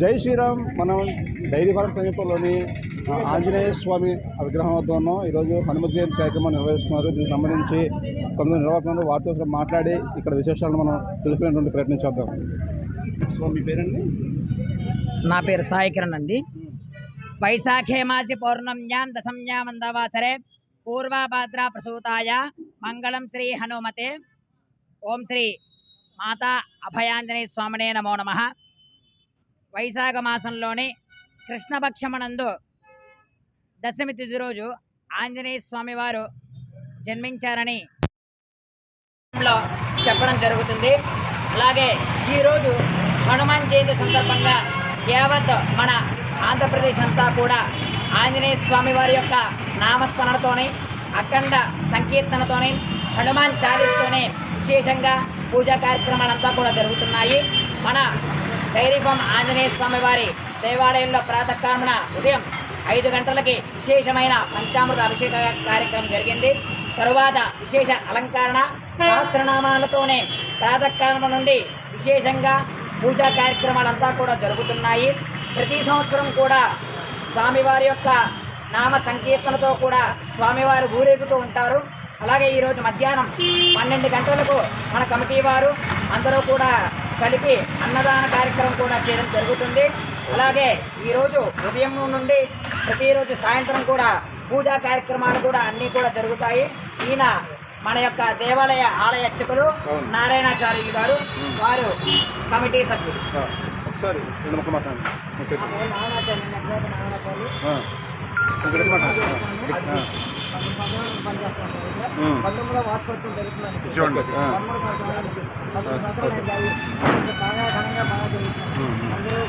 జై శ్రీరామ్. మనం dairy farm సమీపంలోని ఆంజనేయ స్వామి విగ్రహం వద్ద ఉన్నాం. ఈరోజు హనుమత్ జయంతి కార్యక్రమం నిర్వహిస్తున్నారు. దీనికి సంబంధించి కొంతమంది నిర్వాహకులు వారితో మాట్లాడి ఇక్కడ విశేషాలను మనం తెలుసుకునేటువంటి ప్రయత్నం చేద్దాం. సో మీ పేరండి? నా పేరు సాయి కిరణ్ అండి. వైశాఖే మాసి పౌర్ణమ్యాం దశమ్యామందవాసరే పూర్వభద్ర ప్రసూతాయ. మంగళం శ్రీ హనుమతే. ఓం శ్రీ మాతా అభయాంజనేయ స్వామినే నమో నమ. వైశాఖ మాసంలోని కృష్ణపక్షమనందు దశమి తిథి రోజు ఆంజనేయ స్వామి వారు జన్మించారని చెప్పడం జరుగుతుంది. అలాగే ఈరోజు హనుమాన్ జయంతి సందర్భంగా యావత్ మన ఆంధ్రప్రదేశ్ అంతా కూడా ఆంజనేయ స్వామి వారి యొక్క నామస్మరణతోని అఖండ సంకీర్తనతోని హనుమాన్ చాలీస్తోనే విశేషంగా పూజా కార్యక్రమాలంతా కూడా జరుగుతున్నాయి. మన డైరీ ఫామ్ ఆంజనేయ స్వామి వారి దేవాలయంలో ప్రాతకాలమున ఉదయం ఐదు గంటలకి విశేషమైన పంచామృత అభిషేక కార్యక్రమం జరిగింది. తరువాత విశేష అలంకరణ సహస్రనామాలతోనే ప్రాతకాలం నుండి విశేషంగా పూజా కార్యక్రమాలంతా కూడా జరుగుతున్నాయి. ప్రతి సంవత్సరం కూడా స్వామివారి యొక్క నామ సంకీర్తనతో కూడా స్వామివారు ఊరేగుతూ ఉంటారు. అలాగే ఈరోజు మధ్యాహ్నం పన్నెండు గంటలకు మన కమిటీ వారు అందరూ కూడా కలిపి అన్నదాన కార్యక్రమం కూడా చేయడం జరుగుతుంది. అలాగే ఈరోజు ఉదయం నుండి ప్రతిరోజు సాయంత్రం కూడా పూజా కార్యక్రమాలు కూడా అన్నీ కూడా జరుగుతాయి. ఈయన మన యొక్క దేవాలయ ఆలయ అర్చకులు నారాయణాచార్యులు గారు వారు కమిటీ సభ్యులు. ఒకసారి. నారాయణాచార్యులు పంతొమ్మిదో వార్షికోత్సవం. ఆ, పదమూడు సంవత్సరాలు. పదమూడు. బాగా ఘనంగా బాగా జరుగుతుంది అందరూ